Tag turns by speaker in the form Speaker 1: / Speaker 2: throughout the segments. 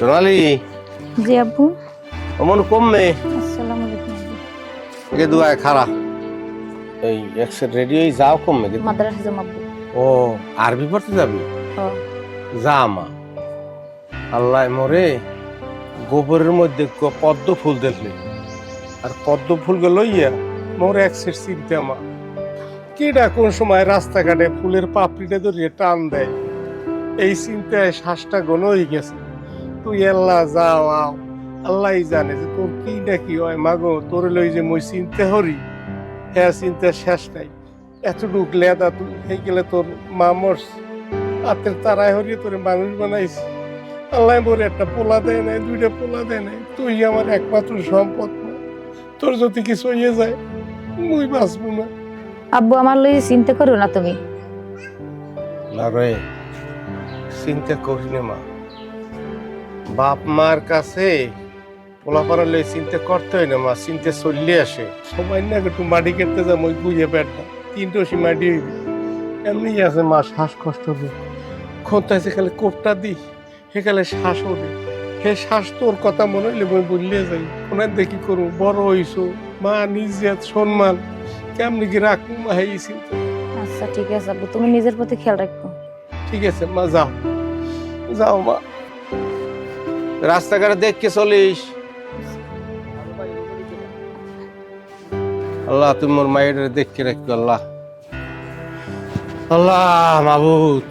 Speaker 1: সোনালি?
Speaker 2: জি আব্বু।
Speaker 1: অমন কমবে?
Speaker 2: আসসালামু আলাইকুম।
Speaker 1: গে দুয়ায় খারা এই একসেট রেডি হয়ে যাও কমবে
Speaker 2: মাদ্রাসা যাম আব্বু।
Speaker 1: ও আরবি পড়তে যাবি? যা মা। আল্লাহ মরে গোবরের মধ্যে পদ্ম ফুল দেখলে। আর পদ্ম ফুলকে লইয়া মোর এক সেট চিনতে মা। কেডা কোন সময় রাস্তাঘাটে ফুলের পাপড়িটা ধরিয়ে টান দেয়? এই চিন্তায় শ্বাসটা গণ হয়ে গেছে। তুই আল্লাহ যাও আও। আল্লাহ জানে যে তোর কি না কি হয়। মাগো তোর লই যে মই চিনতে হরি হ্যাঁ চিন্তা শেষ নাই। এতটুক লেদা তুই হয়ে গেলে তোর মা হাতের তারায় হরিয়ে তোরে মানুষ বানাইছে। আল্লাহ মোরে একটা পোলা দেয় নাই দুইটা পোলা দেয় নাই। তুই আমার একমাত্র সম্পদ। তোর যদি কিছু হয়ে যায় মুই বাঁচবো না।
Speaker 2: আব্বু আমার লই চিন্তা করো না তুমি।
Speaker 1: না রে চিন্তা করি না মা। বাপ মার কাছে পোলাপাড়া লই চিন্তা করতে হয় না মা চিন্তা চললে আসে। সময় না একটু মাটি কেটতে যা মই বুঝে পেটটা তিনটো সি মাটি হইবে। এমনি আছে মা শ্বাসকষ্ট হবে খন্তাইছে খালি কোপটা দি সেকালে শ্বাস ওঠে হে শ্বাস তোর কথা মনে হইলে মই বললে যাই ওনার দেখি করু বড় হইছো। মা নিজে সম্মান কেমনি কি রাখব মা এই চিন্তা।
Speaker 2: আচ্ছা ঠিক আছে আব্বু তুমি নিজের প্রতি খেয়াল রাখো।
Speaker 1: ঠিক আছে মা যাও। যাও মা। রাস্তাঘাটে দেখকে চলিস। আল্লাহ তুমি মোর মায়ের দেখকে রাখো আল্লাহ। আল্লাহ মাবুদ।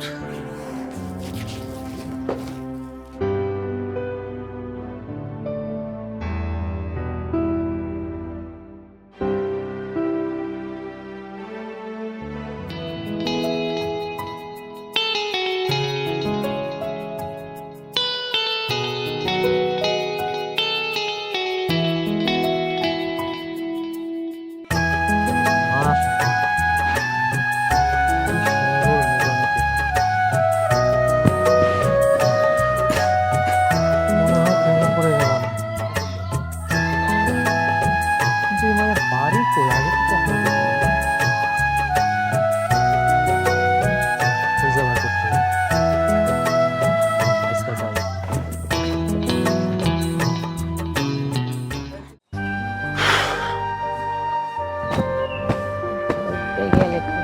Speaker 3: যাই।
Speaker 2: এই গেলে একটু।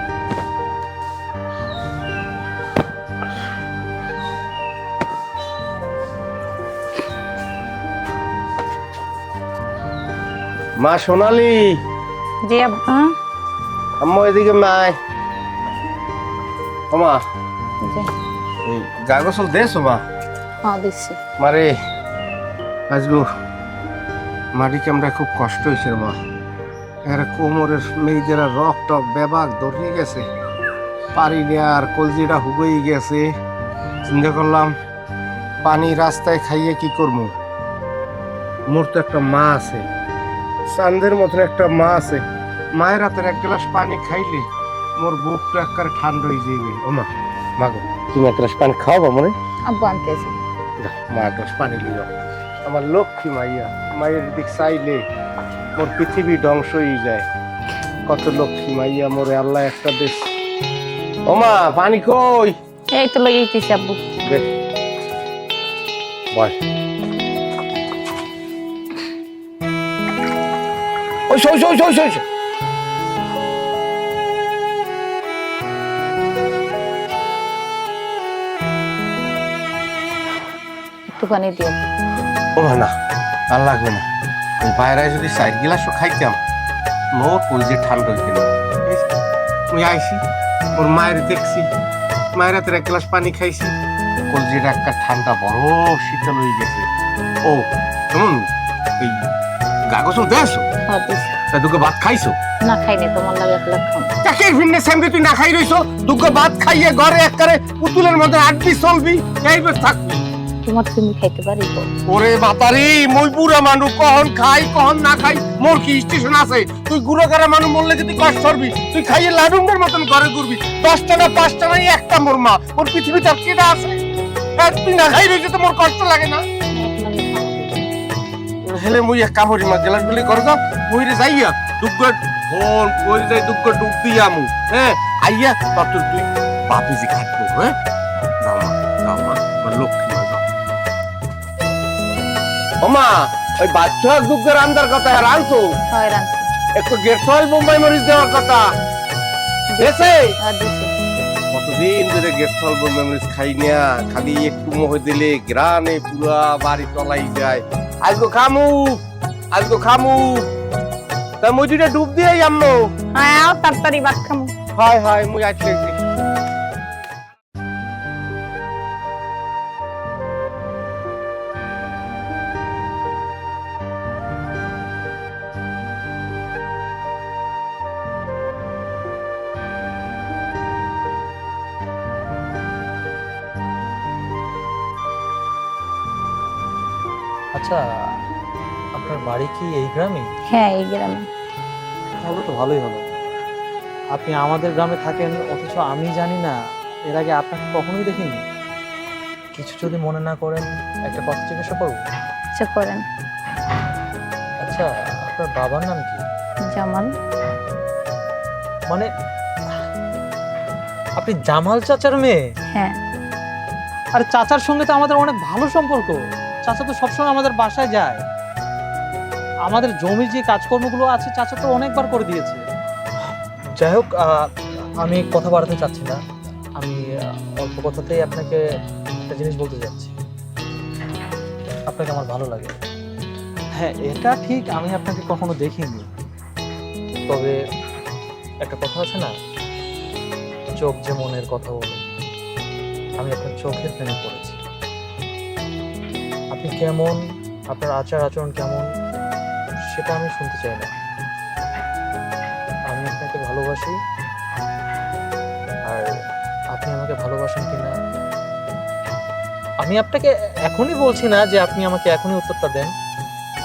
Speaker 1: মা সোনালি
Speaker 2: জি আব্বু হ্যাঁ?
Speaker 1: এদিকে মায় ও মা
Speaker 2: জি
Speaker 1: এই গা গোসল দেছো মা
Speaker 2: হ্যাঁ দিচ্ছি
Speaker 1: মারে আজগো মাটি খুব কষ্ট হয়েছে মা। এরা কোমরের মেয়েদেরা রক টক বেবাক ধরিয়ে গেছে। পারি আর কলজিটা হুগই গেছে। চিন্তা করলাম পানি রাস্তায় খাইয়ে কি করব মোর তো একটা মা আছে। চান্দের মতন একটা মা আছে। মায়ের হাতের এক গ্লাস পানি খাইলে মোর বুকটা একবারে ঠান্ডা হয়ে যাবে ও মা মাগো তুমি এক গ্লাস পানি খাওয়াবো মনে।
Speaker 2: আব্বু আনতেছি
Speaker 1: মা এক গ্লাস পানি লিও আমার লক্ষ্মী মাইয়া মায়ের দিক চাইলে মোর পৃথিবী ধ্বংস হয়ে যায়। কত লক্ষ্মী মাইয়া মোরে আল্লাহ একটা দেশ। ও মা পানি কই?
Speaker 2: এই তো লই দিতেছি আব্বু।
Speaker 1: দে। বয়। ওই ওই ওই ওই ওই
Speaker 2: একটুখানি দিও।
Speaker 1: ও না আর লাগবে না। ওই বাইরে যদি সাইড গিলাসও খাইতাম। মোর কলজে ঠান্ডা গেল ওই আইসি ওর মায়ের দেখছি। মায়ের হাতের এক গ্লাস পানি খাইছি। কলজিটা একটা ঠান্ডা বড় শীতল হয়ে গেছে। ও কেমন এই গাগজ দেছো
Speaker 2: হ্যাঁ দিচ্ছি
Speaker 1: তা দুটো ভাত খাইছো?
Speaker 2: না খাইনি তোমার লাগে এক খাও
Speaker 1: চাকের ভিন্নে সামনে তুই না খাই রইছো দুটো ভাত খাইয়ে ঘরে একবারে পুতুলের মতো আটবি চলবি এইবার থাকবি
Speaker 2: তোমার তুমি খাইতে পারি
Speaker 1: ওরে বাপারে মই বুড়া মানুষ কখন খাই কখন না খাই মোর কি স্টেশন আছে? তুই গুড়ো করা মরলে কি তুই কষ্ট করবি তুই খাইয়ে লাডুঙ্গের মতন ঘরে ঘুরবি। দশটা না পাঁচটা নাই একটা মোর মা। ওর পৃথিবীতে আর কেটা আছে? তুই না খাই রয়েছে তো মোর কষ্ট লাগে না। হেলে মুই এক করি মা গেলাস গুলি করে দাও বইরে যাইয়া দুগ্গ ফোন কই যাই দুগ্গ ডুব দিয়া মু হ্যাঁ আইয়া তত তুই পাপিজি খাটবো হ্যাঁ যাও মা যাও মা আমার লক্ষ্মী মা যাও ওমা ওই বাচ্চা দুগ্গের আন্দার কথা আর আনছো
Speaker 2: হয় রাঁধছি
Speaker 1: একটু গেটল বোম্বাই মরিচ দেওয়ার কথা এসে কতদিন ধরে গেটল বোম্বাই মরিচ খাই না খালি একটু মোহে দিলে গ্রানে পুরা বাড়ি তলাই যায় আজকে খামু আজকে খামু। তা মজুরে ডুব দিয়ে যাম
Speaker 2: হ্যাঁ তাড়াতাড়ি ভাত খামু।
Speaker 1: হয় হয় মুই আসলে
Speaker 3: আচ্ছা আপনার বাড়ি কি এই গ্রামে?
Speaker 2: হ্যাঁ এই গ্রামে।
Speaker 3: তাহলে তো ভালোই হলো আপনি আমাদের গ্রামে থাকেন অথচ আমি জানি না এর আগে আপনাকে কখনোই দেখিনি। কিছু যদি মনে না করেন একটা কথা জিজ্ঞাসা করব
Speaker 2: আচ্ছা করেন।
Speaker 3: আচ্ছা আপনার বাবার নাম কি?
Speaker 2: জামাল।
Speaker 3: মানে আপনি জামাল চাচার মেয়ে?
Speaker 2: হ্যাঁ।
Speaker 3: আর চাচার সঙ্গে তো আমাদের অনেক ভালো সম্পর্ক। চাচা তো সবসময় আমাদের বাসায় যায়। আমাদের জমির যে কাজকর্মগুলো আছে চাচা তো অনেকবার করে দিয়েছে। যাই হোক আমি কথা বাড়াতে চাচ্ছি না। আমি অল্প কথাতেই আপনাকে একটা জিনিস বলতে যাচ্ছি। আপনাকে আমার ভালো লাগে। হ্যাঁ এটা ঠিক আমি আপনাকে কখনো দেখিনি। তবে একটা কথা আছে না? চোখ যে মনের কথা বলে আমি আপনার চোখের প্রেমে পড়েছি। আপনি কেমন? আপনার আচার আচরণ কেমন? সেটা আমি শুনতে চাই না। আমি আপনাকে ভালোবাসি। আর আপনি আমাকে ভালোবাসেন কিনা? আমি আপনাকে এখনই বলছি না যে আপনি আমাকে এখনই উত্তরটা দেন।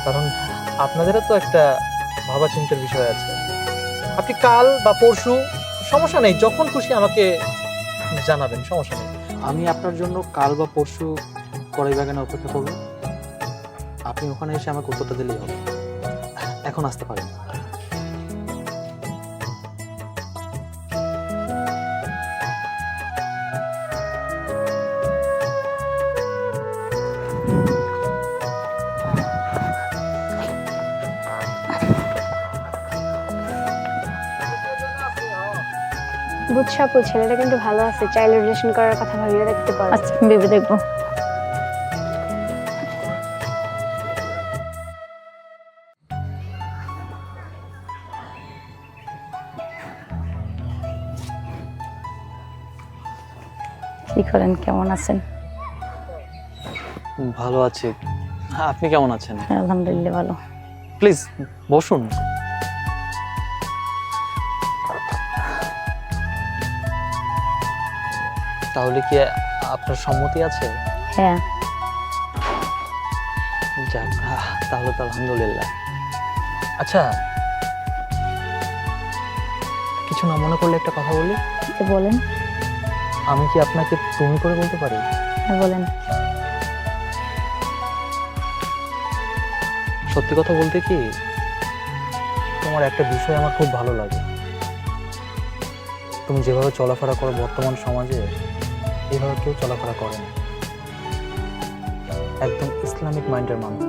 Speaker 3: কারণ আপনাদেরও তো একটা ভাবা চিন্তার বিষয় আছে। আপনি কাল বা পরশু, সমস্যা নেই, যখন খুশি আমাকে জানাবেন, সমস্যা নেই। আমি আপনার জন্য কাল বা পরশু কড়াই বাগানে অপেক্ষা করব। আপনি ওখানে এসে আমাকে উত্তরটা দিলেই হবে। এখন আসতে পারেন।
Speaker 4: বুঝছাপু ছেলেটা কিন্তু ভালো আছে। চাইল্ড রিলেশন করার কথা ভাবিয়ে দেখতে পারো।
Speaker 2: আচ্ছা ভেবে দেখব। করেন কেমন আছেন?
Speaker 3: ভালো আছি। আপনি কেমন আছেন?
Speaker 2: আলহামদুলিল্লাহ ভালো।
Speaker 3: প্লিজ বসুন। তাহলে কি আপনার সম্মতি আছে?
Speaker 2: হ্যাঁ।
Speaker 3: যাক তাহলে তো আলহামদুলিল্লাহ। আচ্ছা কিছু না মনে করলে একটা কথা বলি?
Speaker 2: বলেন।
Speaker 3: আমি কি আপনাকে তুমি করে বলতে পারি?
Speaker 2: হ্যাঁ বলেন।
Speaker 3: সত্যি কথা বলতে কি তোমার একটা বিষয় আমার খুব ভালো লাগে। তুমি যেভাবে চলাফেরা করো বর্তমান সমাজে এভাবে কেউ চলাফেরা করে না। একদম ইসলামিক মাইন্ডের মানুষ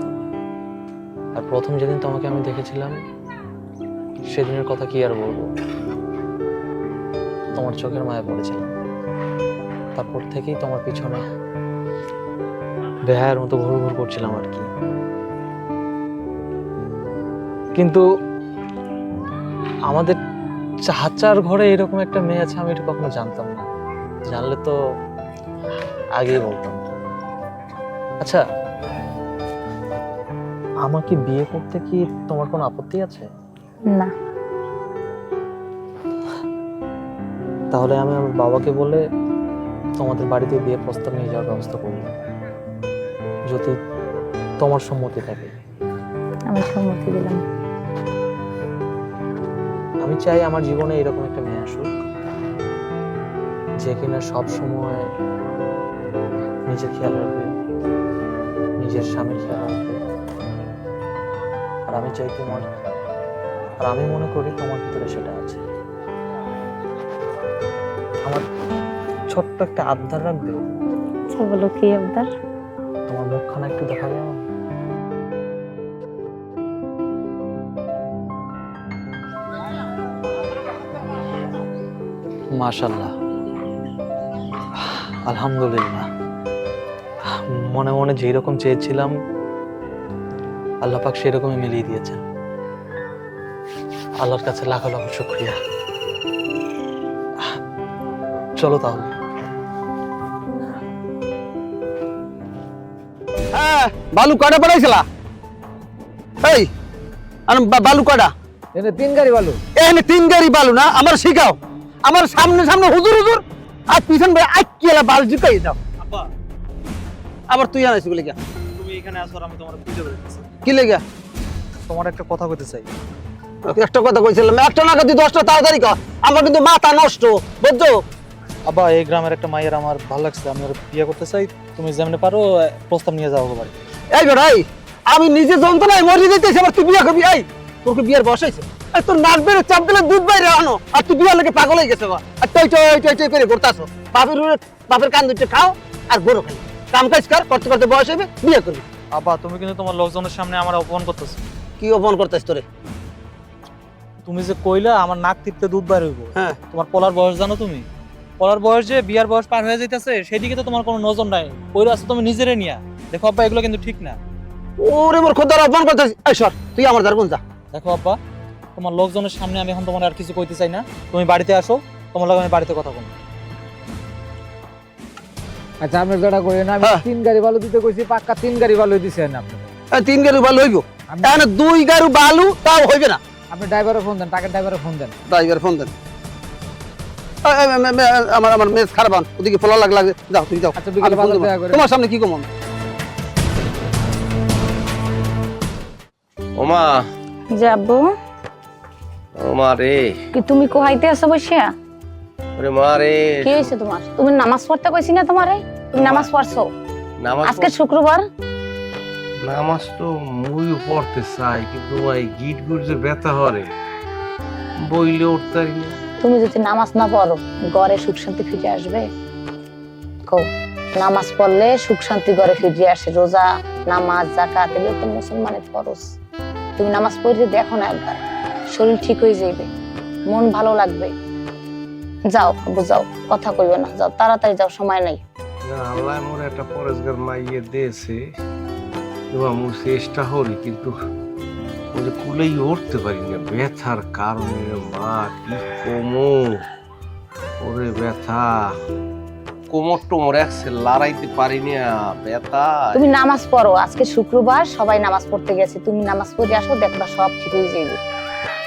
Speaker 3: আর প্রথম যেদিন তোমাকে আমি দেখেছিলাম সেদিনের কথা কি আর বলব? তোমার চোখের মায়া পড়েছিলাম তারপর থেকেই তোমার পিছনে বেহায়ের মতো ঘুর ঘুর করছিলাম আর কি। কিন্তু আমাদের চাচার ঘরে এরকম একটা মেয়ে আছে আমি এটা কখনো জানতাম না। জানলে তো আগেই বলতাম। আচ্ছা আমাকে বিয়ে করতে কি তোমার কোনো আপত্তি আছে?
Speaker 2: না।
Speaker 3: তাহলে আমি আমার বাবাকে বলে তোমাদের বাড়িতে বিয়ে প্রস্তাব নিয়ে যাওয়ার ব্যবস্থা করব। যদি তোমার সম্মতি থাকে।
Speaker 2: আমি সম্মতি দিলাম।
Speaker 3: আমি চাই আমার জীবনে এরকম একটা মেয়ে আসুক যে কিনা সব সময় নিজের খেয়াল রাখবে নিজের স্বামীর খেয়াল রাখবে। আর আমি চাই তোমার আর আমি মনে করি তোমার ভিতরে সেটা আছে। আমার ছোট্ট একটা আবদার রাখবে।
Speaker 2: আচ্ছা বলো কি আবদার?
Speaker 3: তোমার মুখখানা একটু দেখাবে আমার মাশাল্লাহ আলহামদুলিল্লাহ। মনে মনে যেই রকম চেয়েছিলাম আল্লাহ পাক সেরকমই মিলিয়ে দিয়েছেন। আল্লাহর কাছে লাখো লাখো শুক্রিয়া। চলো তাহলে।
Speaker 5: বালু কটা পড়াইছিলা? এই আরে বালু কটা
Speaker 6: এনে তিন গাড়ি বালু।
Speaker 5: এখানে তিন গাড়ি বালু না আমার শিখাও। আমার সামনে সামনে হুজুর হুজুর। আর পিছন ভাই আইকিলা বালু ঢুকাই দাও।
Speaker 3: আব্বা।
Speaker 5: আবার তুই আনাইছি বলে গিয়া
Speaker 3: তুমি এখানে আসো আমি তোমার খুঁজে
Speaker 5: কি লেগা?
Speaker 3: তোমার একটা কথা কইতে চাই।
Speaker 5: একটা কথা কইছিলাম একটা না তুই দশটা তাড়াতাড়ি কর আমার কিন্তু মাথা নষ্ট বুঝছ?
Speaker 3: আব্বা এই গ্রামের একটা মাইয়ের আমার ভালো লাগছে আমি ওর বিয়ে করতে চাই। তুমি যেমনি পারো প্রস্তাব নিয়ে যাও বাড়ি
Speaker 5: এই বেটা এই আমি নিজে যন্ত্রণায় মরে যেতেছি আবার তুই বিয়ে করবি? এই তোর কি বিয়ের বয়স হয়েছে? এই তোর নাক বেড়ে চাপ দিলে দুধ বাইরে আনো। আর তুই বিয়ের লোকে পাগল হয়ে গেছে গো। আর টই টই টই টই করে ঘুরতাছো বাপের বাপের কান দুটো খাও আর গরু খাই কাম কাজ কর করতে করতে বয়স হবে বিয়ে করবি।
Speaker 3: আব্বা তুমি কিন্তু তোমার লোকজনের সামনে আমার অপমান করতেছো।
Speaker 5: কি অপমান করতেছ তোরে?
Speaker 3: তুমি যে কইলা আমার নাক টিপতে দুধ বাইর হইব
Speaker 5: হ্যাঁ।
Speaker 3: তোমার পলার বয়স জানো তুমি? পলার বয়স যে বিয়ার বয়স পার হয়ে যাইতেছে সেদিকে তো তোমার কোনো নজর নাই। ওই রাস্তা তুমি নিজেরে নিয়া। দেখো আব্বা এগুলো কিন্তু ঠিক না।
Speaker 5: ওরে মোর খোদার অপমান করতেছ এই সর তুই আমার দ্বার যা।
Speaker 3: দেখো আব্বা তোমার লোকজনের সামনে আমি এখন তোমার আর কিছু কইতে চাই না। তুমি বাড়িতে আসো তোমার লগে আমি বাড়িতে কথা বলব।
Speaker 6: আচ্ছা আপনি যেটা করেন আমি
Speaker 5: হ্যাঁ।
Speaker 6: তিন গাড়ি বালু দিতে কইছি পাক্কা তিন গাড়ি বালু দিছেন আপনি?
Speaker 5: এই তিন গাড়ি বালু হইব?
Speaker 6: আমি-
Speaker 5: এখানে দুই গাড়ি বালু তাও হইবে না।
Speaker 6: আপনি ড্রাইভারে ফোন দেন টাকার ড্রাইভারে ফোন দেন।
Speaker 5: ড্রাইভার ফোন দেন। আমার আমার মেজ খারাপ আন। ওদিকে পোলা লাগ লাগে যাও তুমি যাও।
Speaker 6: আচ্ছা বিকেলে
Speaker 5: আমি
Speaker 6: করে।
Speaker 5: তোমার সামনে কি কম
Speaker 1: ওমা।
Speaker 2: যে আব্বু
Speaker 1: ওমা রে।
Speaker 2: কি তুমি কোহাইতে আছো বসিয়া?
Speaker 1: ওরে মা রে।
Speaker 2: কি হয়েছে তোমার? তুমি নামাজ পড়তে কইছি না তোমারে? তুমি নামাজ পড়ছো?
Speaker 1: নামাজ
Speaker 2: আজকে শুক্রবার?
Speaker 1: নামাজ তো মুইও পড়তে চাই কিন্তু এই গিট গুট যে ব্যথা হরে। বইলে উঠতে পারি
Speaker 2: তুমি যদি নামাজ না পড়ো ঘরে সুখ শান্তি ফিরে আসবে? কও নামাজ পড়লে সুখ শান্তি ঘরে ফিরে আসে। রোজা নামাজ জাকাত এগুলো তো মুসলমানের ফরজ। তুমি নামাজ পড়লে দেখো না একবার। শরীর ঠিক হয়ে যাবে মন ভালো লাগবে। যাও, আব্বু, যাও। কথা কইবে না। যাও, তাড়াতাড়ি যাও, সময় নাই।
Speaker 1: না, আল্লাহ মোর একটা পরেশগার মাইয়ে দিয়েছে। এবার মোর চেষ্টা হলি কিন্তু ওরে কুলেই উঠতে পারি না। ব্যথার কারণে, মা, কি কমো? ওরে ব্যথা। কোমর টোমর একসে লড়াইতে পারি না ব্যথা
Speaker 2: তুমি নামাজ পড়ো আজকে শুক্রবার সবাই নামাজ পড়তে গেছে তুমি নামাজ পড়ে আসো দেখবা সব ঠিক হয়ে যাবে।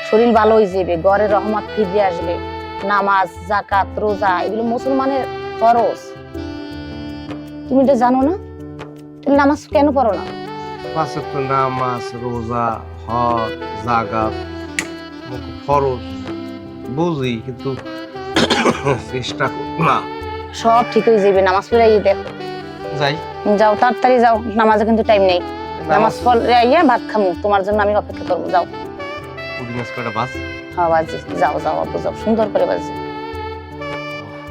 Speaker 2: শরীর ভালো হয়ে যাবে ঘরে রহমত ফিরে আসবে নামাজ জাকাত রোজা এগুলো মুসলমানের ফরজ। তুমি এটা জানো না? তাহলে নামাজ কেন পড়ো না?
Speaker 1: তো নামাজ রোজা হজ জাগাত ফরজ বুঝি কিন্তু চেষ্টা কর না।
Speaker 2: সব ঠিক হয়ে যাবে নামাজ পড়ে আইয়ে দেখো।
Speaker 1: যাই।
Speaker 2: যাও তাড়াতাড়ি যাও নামাজে কিন্তু টাইম নেই। নামাজ পড়ে আইয়া ভাত খামু তোমার জন্য আমি অপেক্ষা করব যাও।
Speaker 1: বাস?
Speaker 2: হ্যাঁ বাজি। যাও যাও আপু যাও। সুন্দর করে বাজি।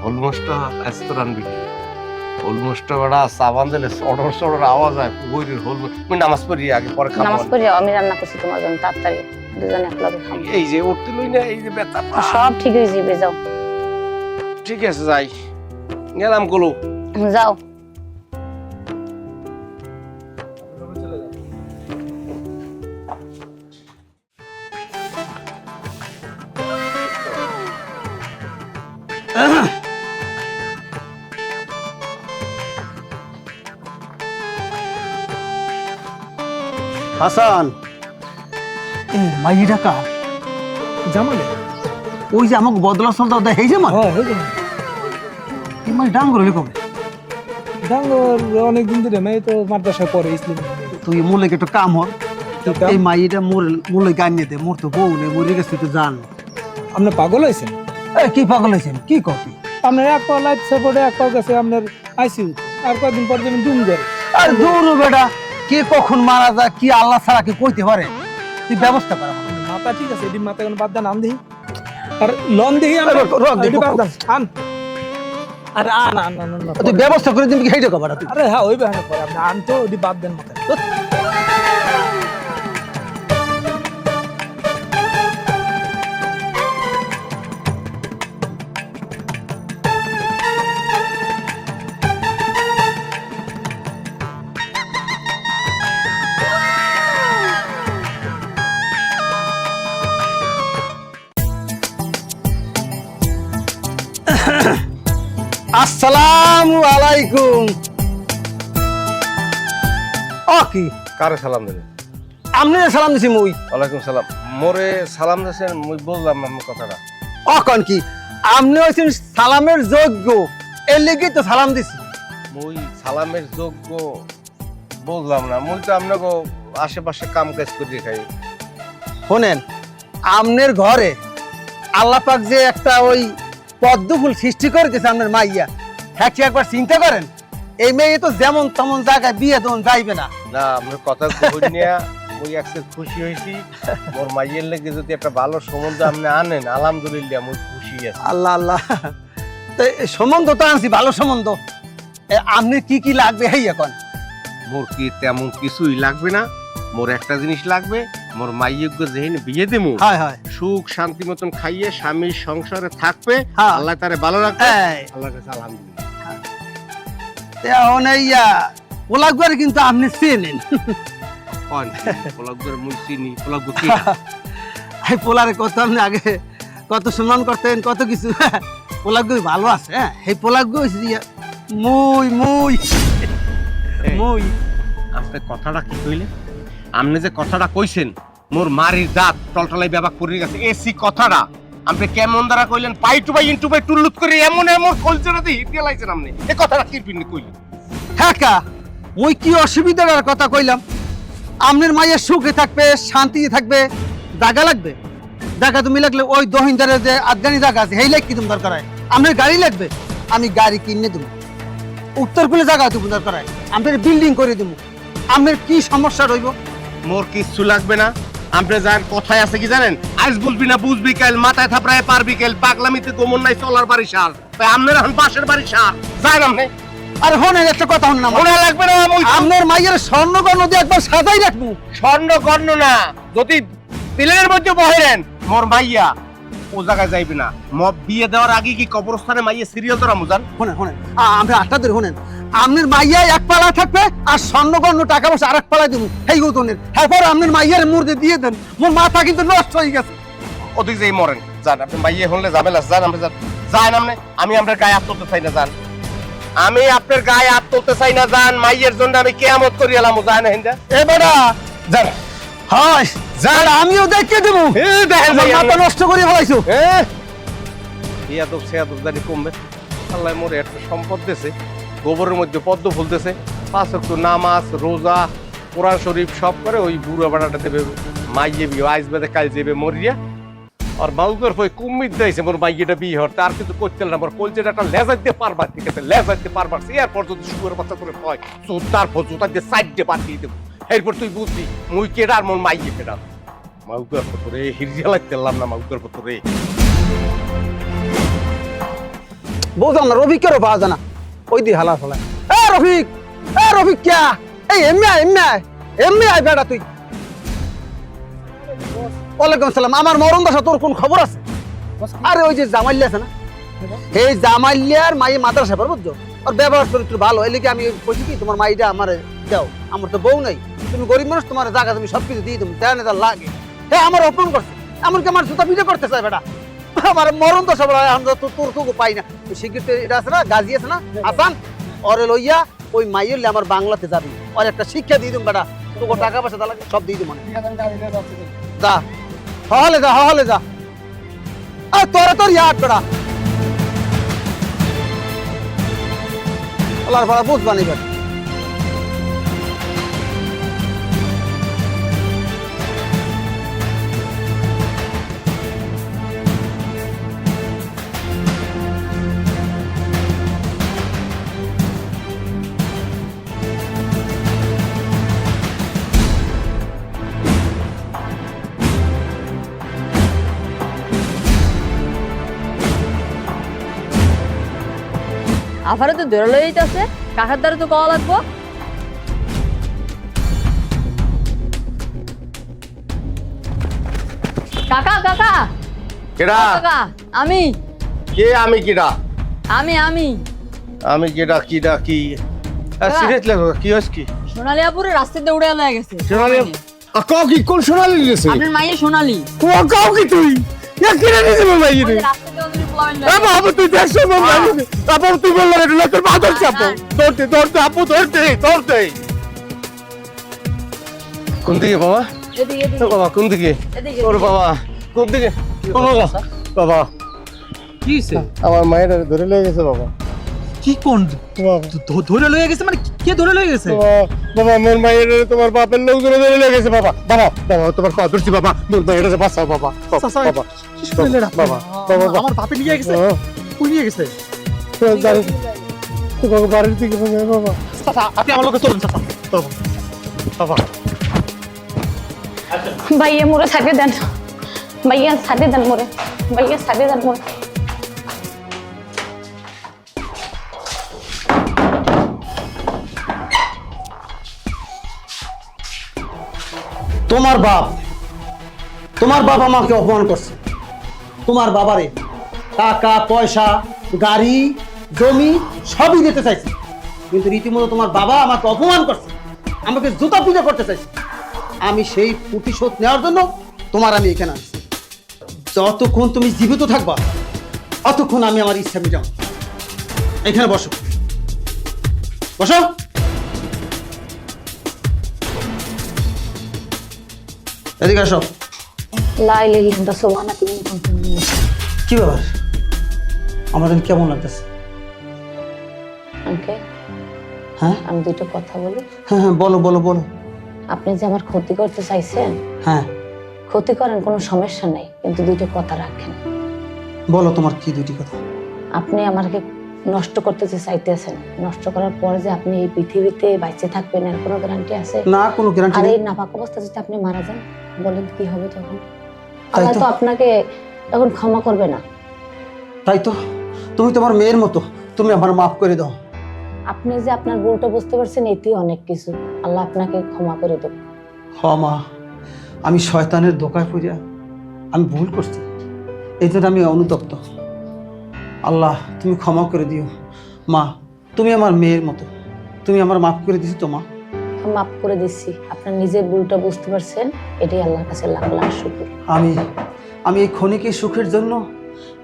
Speaker 1: অলমোস্ট এত রানবি। অলমোস্ট বড়া সাবান দিলে সড়র সড়র আওয়াজ হয় বইরির হল আমি নামাজ পড়ি আগে পরে খাব।
Speaker 2: নামাজ পড়ে আমি রান্না করছি তোমার জন্য তাড়াতাড়ি। দুজনে একলগে খাব
Speaker 1: এই যে উঠতে লই না এই যে ব্যথা।
Speaker 2: সব ঠিক হয়ে যাবে যাও।
Speaker 1: ঠিক আছে যাই। গেলাম কলু।
Speaker 2: যাও।
Speaker 5: হাসান। মাই টাকা
Speaker 6: জামালে?
Speaker 5: ওই যে আমাকে বদলা সলদা দেয় এই মানে?
Speaker 6: হ্যাঁ হয়ে
Speaker 5: মানে ডাঙ্গর হইলে কবে?
Speaker 6: ডাঙ্গর অনেক দিন ধরে মেয়ে তো মাদ্রাসায় পড়ে ইসলাম।
Speaker 5: তুই মূলে একটু কাম হর এই মাইটা মোর মূলে গান দে মোর তো বউ নেই মরে গেছে তো জান।
Speaker 6: আপনি পাগল হয়েছেন
Speaker 5: কি পাগল হয়েছেন কি কপি
Speaker 6: আপনার এক পা লাইফ সাপোর্টে এক পা গেছে আপনার আইসিউ আর কয়েকদিন পর যাবেন দুম করে।
Speaker 5: আর দৌড় বেটা কে কখন মারা যায় কি আল্লাহ ছাড়া কি কইতে পারে? তুই ব্যবস্থা কর।
Speaker 6: মাথা ঠিক আছে এটি মাথা কোনো বাদ দেন আন দিহি আর লন দেন, আন। আরে না না না
Speaker 5: তুই ব্যবস্থা করে দিবি হেইটা কবাটা তুই।
Speaker 6: আরে হ্যাঁ ওই ব্যাপারে পরে আপনি আনতো তো ওটি বাদ দেন
Speaker 5: আসসালামু আলাইকুম। ও কি?
Speaker 1: কারে সালাম দিলেন
Speaker 5: আপনি সালাম দিছি মুই।
Speaker 1: ওয়ালাইকুম সালাম। মোরে সালাম দিয়েছেন মুই বললাম আমার কথাটা।
Speaker 5: অকন কি? আপনি হয়েছেন সালামের যোগ্য। এর লেগে তো সালাম দিছি।
Speaker 1: মুই সালামের যোগ্য বললাম না। মুই তো আপনাকে আশেপাশে কাম কাজ করে খাই
Speaker 5: শোনেন আমনের ঘরে আল্লাহ পাক যে একটা ওই পদ্ম ফুল সৃষ্টি করে দিয়েছে আপনার মাইয়া। হ্যাঁ একবার চিন্তা করেন? এই মেয়ে তো যেমন তেমন জায়গায় বিয়ে তেমন যাইবে না।
Speaker 1: না আপনার কথা নিয়ে একসে খুশি হয়েছি মোর মাইয়ের লেগে যদি একটা ভালো সম্বন্ধ আপনি আনেন আলহামদুলিল্লাহ মুই খুশি আছি।
Speaker 5: আল্লাহ আল্লাহ। তো সম্বন্ধ তো আনছি ভালো সম্বন্ধ। আপনি কি কি লাগবে এই এখন?
Speaker 1: মোর কি তেমন কিছুই লাগবে না। মোর একটা জিনিস লাগবে মোর মাইয়োগ্য যেদিন বিয়ে দেবো
Speaker 5: হয় হয়।
Speaker 1: সুখ শান্তি মতন খাইয়ে স্বামীর সংসারে থাকবে
Speaker 5: হ্যাঁ।
Speaker 1: আল্লাহ তারে ভালো রাখবে
Speaker 5: এই,
Speaker 1: আল্লাহ কাছে আলহামদুলিল্লাহ।
Speaker 5: এখন এই পোলাগুয়ার কিন্তু আপনি চেনেন।
Speaker 1: কন পোলাগুর মুই চিনি পোলাগু কি?
Speaker 5: এই পোলারে কত আপনি আগে কত সম্মান করতেন কত কিছু। পোলাগুই ভালো আছে হ্যাঁ? এই পোলাগু মুই মুই। মুই।
Speaker 1: আপনি কথাটা কি কইলে আপনি যে কথাটা কইছেন, মোর মারির দাঁত টলটলাই ব্যাপার করে গেছে। এসি কথাটা। আপনি কেমন দ্বারা কইলেন? পাই টু পাই, ইন্টু পাই টুল্লুত করে এমন এমন কলজরাতে হিট গেলাইছেন আপনি এ কথাটা কি পিন্নি কইলেন?
Speaker 5: হ্যাঁ ওই কি অসুবিধার কথা কইলাম? আপনার মায়ের সুখে থাকবে, শান্তিতে থাকবে জায়গা লাগবে? জায়গা তুমি লাগলে ওই দহিনদারের যে আফগানি জায়গা আছে সেই লাগ কি তুমি দরকার। হয় আপনার গাড়ি লাগবে? আমি গাড়ি কিনে দেবো। উত্তর কুলে জায়গা দেবো দরকার। হয় আপনার বিল্ডিং করে দেবো। আপনার কি সমস্যা রইব?
Speaker 1: মোর কিচ্ছু লাগবে না। আপনি যান কথায় আছে কি জানেন? আজ বুঝবি না বুঝবি কাল মাথায় থাপড়ায় পারবি কাল। পাগলামিতে গোমন নাই চলার বাড়ি সার। তাই আপনার এখন পাশের বাড়ি সার। যান আপনি
Speaker 5: আর হনের একটা কথা হন না।
Speaker 1: মনে লাগবে না
Speaker 5: আপনার মায়ের স্বর্ণকর নদী একবার সাজাই রাখব।
Speaker 1: স্বর্ণ কর্ণ না যদি তিলের মধ্যে বহেরেন মোর মাইয়া ও জায়গায় যাইবে না। মব বিয়ে দেওয়ার আগে কি কবরস্থানে মাইয়া সিরিয়াল তোরা মুজান?
Speaker 5: শোনেন আ- আমরা আটটা ধরে শোনেন আপনার মাইয়া এক পালা থাকবে আর স্বর্ণকর্ণ টাকা পয়সা আর এক পালা দিব। এই গৌতনের এরপর আপনার মাইয়ার মুর্দে দিয়ে দেন। মোর মাথা কিন্তু নষ্ট হয়ে গেছে।
Speaker 1: ওদিক যাই মরেন যান আপনি মাইয়ে হলে ঝামেলা যান আপনি যান। যান আপনি আমি আপনার গায়ে হাত তুলতে চাই না যান। আমি আপনার গায়ে হাত তুলতে চাই না যান। মাইয়ের জন্য আমি কেয়ামত করি এলাম যান হিন্দা
Speaker 5: এ বেটা
Speaker 1: যান।
Speaker 5: হয় যার আমিও দেখে দেবো। মাথা নষ্ট করে ফেলাইছো।
Speaker 1: ইয়াদব সেয়াদব জানি কমবে। আল্লাহ মোরে একটা সম্পদ দিয়েছে। গোবরের মধ্যে পদ্ম ফুলতেছে। পাঁচ একটু নামাজ, রোজা, কোরআন শরীফ সব করে ওই বুড়ো বেড়াটা দেবে মাইয়ে বিয়ে আইস বেদে কাল যাবে মরিয়া। আর বাউকের পয় কুমির দিয়েছে মোর মাইয়েটা বিয়ে হর তার কিন্তু করতে না, মোর কলচেটা একটা লেজার দিয়ে পারবার ঠিক আছে লেজার দিয়ে পারবার এরপর যদি শুকুরের বাচ্চা করে হয় তো তারপর জুতা দিয়ে সাইড দিয়ে পাঠিয়ে দেবো। এরপর তুই বুঝবি, মুই কেডা আর মোর মাইয়ে কেডা। মাউকের পত্রে হিরিয়া লাগতে না, মাউকের পত্রে
Speaker 5: বুঝলাম না রফিক কেন পাওয়া যায় না। ওই দিয়ে হালা ফেলায় এ রফিক এ রফিক ক্যা? এই এমনি আয় এমনি আয় এমনি আয় বেটা তুই। ওয়ালাইকুম সালাম আমার মরণ দশা তোর কোন খবর আছে? আরে ওই যে জামাইলিয়া আছে না? এই জামাইলিয়ার মাই মাদ্রাসা পার বুঝছ? ওর ব্যবহার চরিত্র ভালো এই লেগে আমি বলছি কি, তোমার মাইটা আমার দাও? আমার তো বউ নাই। তুমি গরিব মানুষ, তোমার জায়গা তুমি সবকিছু দিয়ে তুমি দেয় না লাগে। হ্যাঁ আমার অপমান করছে। এমনকি আমার জুতা পিঠে করতে চায় বেটা। আমার মরণ তো সব আমরা তো তোর তোকে পাই না। তো শিক্ষিত এটা আছে না গাজি আছে না? আসান ওরে লইয়া ওই মাইয়ের আমার বাংলাতে যাবি। ওর একটা শিক্ষা দিয়ে দিম বেটা। তোকে টাকা পয়সা তাহলে সব দিয়ে দিম মানে যা। হলে যা হলে যা। আর তোরা তোর ইয়াদ বেটা। আল্লাহর ভাড়া বুঝবানি বেটা।
Speaker 7: আফারে তো ধরে লই যাইতেছে। কাকার দ্বারা তো কওয়া লাগবো। কাকা কাকা।
Speaker 1: কেডা?
Speaker 7: কাকা আমি।
Speaker 1: কে আমি কিডা?
Speaker 7: আমি আমি।
Speaker 1: আমি কিডা কিডা কি। সিরিয়াস লাগো কি হস কি?
Speaker 7: সোনালী আপুরে রাস্তাতে উড়ে লয়ে গেছে।
Speaker 1: সোনালী কাও কি কোন সোনালি গেছে?
Speaker 7: আপনার মাইয়ে সোনালী।
Speaker 1: কাও কি তুই? ইয়া কিরা নিছে মোর ভাই আপু বাবু তুই দেখছ বাবু তুই বলল এটা লোকের বাদর চাপো ধরতে ধরতে আপু ধরতে ধরতে কোন দিকে বাবা?
Speaker 7: এদিকে
Speaker 1: বাবা কোন দিকে? ওর বাবা কোন দিকে? বাবা বাবা।
Speaker 3: কি
Speaker 1: আমার মায়ের ধরে লেগে গেছে বাবা।
Speaker 3: কি কোন?
Speaker 1: বাবা
Speaker 3: ধ- ধরে লয়ে গেছে মানে কে ধরে লয়ে গেছে?
Speaker 1: বাবা, বাবা মোর মায়ের তোমার বাপের লোকজনে ধরে লেগে গেছে বাবা। বাবা বাবা তোমার পা ধরছি বাবা। মোর মায়ের বাঁচাও বাবা। বাবা,
Speaker 3: চাচা,
Speaker 1: বাবা।
Speaker 3: কি শুনলেন আপনি?
Speaker 1: বাবা, বাবা, বাবা।
Speaker 3: আমার বাপে নিয়ে গেছে?
Speaker 1: ও,
Speaker 3: কই নিয়ে গেছে?
Speaker 1: তো জানি। তোমাকে বাড়ির দিকে নিয়ে বাবা।
Speaker 3: চাচা আপনি আমার লোকে চলুন চাচা।
Speaker 1: বাবা বাবা।
Speaker 2: ভাইয়া মোরে ছাড়িয়ে দেন। ভাইয়া ছাড়িয়ে দেন মোরে। ভাইয়া ছাড়িয়ে দেন মোরে।
Speaker 5: তোমার বাপ তোমার বাপ আমাকে অপমান করছে। তোমার বাবারে টাকা, পয়সা, গাড়ি, জমি সবই দিতে চাইছে। কিন্তু রীতিমতো তোমার বাবা আমাকে অপমান করছে। আমাকে জুতা পূজা করতে চাইছে। আমি সেই প্রতিশোধ নেওয়ার জন্য তোমার আমি এখানে আসছি। যতক্ষণ তুমি জীবিত থাকবা অতক্ষণ আমি আমার ইচ্ছা মিটাও এখানে বসো। বসো। এদিকে আসো।
Speaker 2: লাই লিল্লাহ সুবহানাক ইন্নী
Speaker 5: কি ব্যাপার? এখন কেমন লাগতেছে?
Speaker 2: আঙ্কেল
Speaker 5: হ্যাঁ?
Speaker 2: আমি দুটো কথা বলি।
Speaker 5: হ্যাঁ হ্যাঁ বলো বলো বলো।
Speaker 2: আপনি যে আমার ক্ষতি করতে চাইছেন
Speaker 5: হ্যাঁ।
Speaker 2: ক্ষতি করেন কোনো সমস্যা নেই কিন্তু দুটো কথা রাখেন।
Speaker 5: বলো তোমার কি দুটি কথা?
Speaker 2: আপনি আমাকে নষ্ট করতে যে চাইতেছেন নষ্ট করার পরে যে আপনি এই পৃথিবীতে বাইচে থাকবেন এর কোনো গ্যারান্টি আছে?
Speaker 5: না কোনো গ্যারান্টি
Speaker 2: আর এই নাপাক অবস্থা যদি আপনি মারা যান বলেন কি হবে তখন? আল্লাহ
Speaker 5: তো।
Speaker 2: আপনাকে তখন ক্ষমা করবে না।
Speaker 5: তাই তো। তুমি তোমার মেয়ের মতো তুমি আমার মাফ করে দাও।
Speaker 2: আপনি যে আপনার ভুলটা বুঝতে পারছেন এটি অনেক কিছু। আল্লাহ আপনাকে ক্ষমা করে দেবে
Speaker 5: ক্ষমা আমি শয়তানের দোকায় পড়িয়া আমি ভুল করছি। এই জন্য আমি অনুতপ্ত। আল্লাহ তুমি ক্ষমা করে দিও। মা তুমি আমার মেয়ের মতো। তুমি আমার মাফ করে দিছি তো মা?
Speaker 2: মাফ করে দিচ্ছি আপনার নিজের ভুলটা বুঝতে পারছেন এটাই আল্লাহর কাছে লাখ লাখ শুকুর।
Speaker 5: আমি আমি এই ক্ষণিকে সুখের জন্য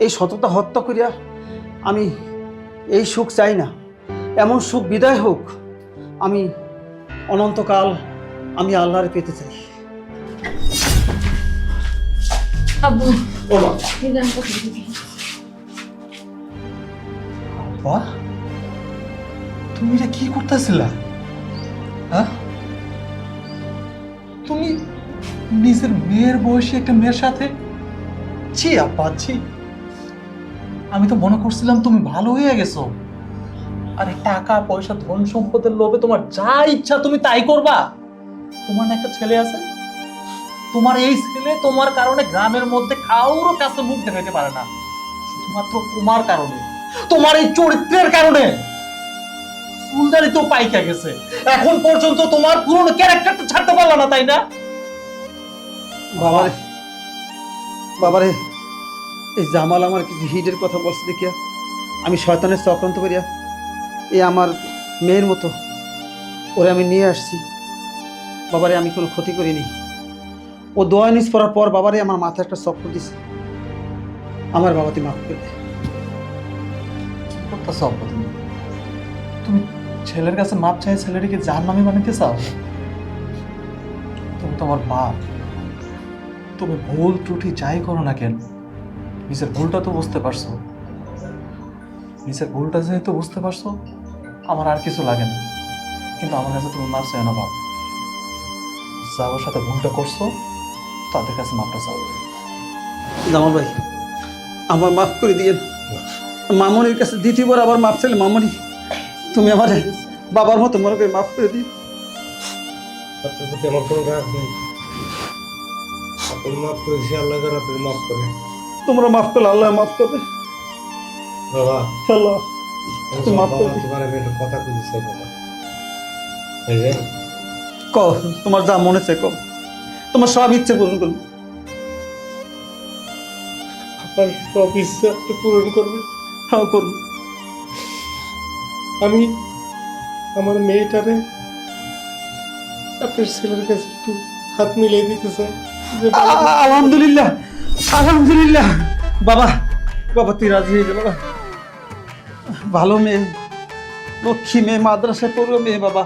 Speaker 5: এই সততা হত্যা করিয়া আমি এই সুখ চাই না। এমন সুখ বিদায় হোক আমি অনন্তকাল আমি আল্লাহর পেতে চাই।
Speaker 7: আব্বু
Speaker 3: বাহ। তুমি এটা কি করতেছিলা? হ্যাঁ? তুমি নিজের মেয়ের বয়সী একটা মেয়ের সাথে? ছি আপা ছি। আমি তো মনে করছিলাম তুমি ভালো হয়ে গেছো। আরে টাকা, পয়সা, ধন সম্পদের লোভে তোমার যা ইচ্ছা তুমি তাই করবা। তোমার না একটা ছেলে আছে? তোমার এই ছেলে তোমার কারণে গ্রামের মধ্যে কারোর কাছে মুখ দেখাইতে পারে না। শুধুমাত্র তোমার কারণে। তোমার এই চরিত্রের কারণে ফুলদারি তো পাইকা গেছে। এখন পর্যন্ত তোমার পুরনো ক্যারেক্টারটা ছাড়তে পারলা না, তাই না?
Speaker 5: বাবারে বাবারে, এই জামাল আমার কিছু কথা বলছে দেখিয়া। আমি শয়তানের চক্রান্ত করিয়া এ আমার মেয়ের মতো ওরে আমি নিয়ে আসছি। বাবারে, আমি কোনো ক্ষতি করিনি। ও দোয়া নিজ পড়ার পর বাবারে আমার মাথায় একটা চক্র দিছে। আমার বাবা মাফ করে
Speaker 3: করতেছ আব্বা তুমি তুমি ছেলের কাছে মাপ চাই ছেলেটিকে জাহান নামে বানাতে চাও? তুমি তোমার বাপ। তুমি ভুল ত্রুটি যাই করো না কেন, নিজের ভুলটা তো বুঝতে পারছ। নিজের ভুলটা যেহেতু বুঝতে পারছ, আমার আর কিছু লাগে না। কিন্তু আমার কাছে তুমি মাপ চাই না, বাপ। যাওয়ার সাথে ভুলটা করছ, তাদের কাছে মাপটা চাও।
Speaker 5: জামাল ভাই, আমার মাফ করে দিয়ে মামনির কাছে দ্বিতীয়বার আবার মাফ চাইলে মামনি তুমি আমার বাবার মতো মনে করে মাফ করে দিও।
Speaker 1: আপনার প্রতি আমার কোনো রাগ নেই। আপনি মাফ করেছি আল্লাহ যেন আপনি মাফ করেন
Speaker 5: তোমরা মাফ করলে আল্লাহ মাফ করবে।
Speaker 1: বাবা
Speaker 5: আল্লাহ তুই মাফ করে।
Speaker 1: তোমার আমি একটা কথা কইতে চাই বাবা। এই যে
Speaker 5: ক তোমার যা মনে চাই কম তোমার সব ইচ্ছে পূরণ করবে।
Speaker 1: সব ইচ্ছা আপনি পূরণ করবেন
Speaker 5: হ্যাঁ করুন।
Speaker 1: আমি আমার মেয়েটারে আপনার ছেলের কাছে একটু হাত মিলিয়ে দিতে চাই।
Speaker 5: আলহামদুলিল্লাহ আলহামদুলিল্লাহ। বাবা বাবা তুই রাজি হয়ে বাবা। ভালো মেয়ে লক্ষ্মী মেয়ে মাদ্রাসায় পড়বে মেয়ে বাবা।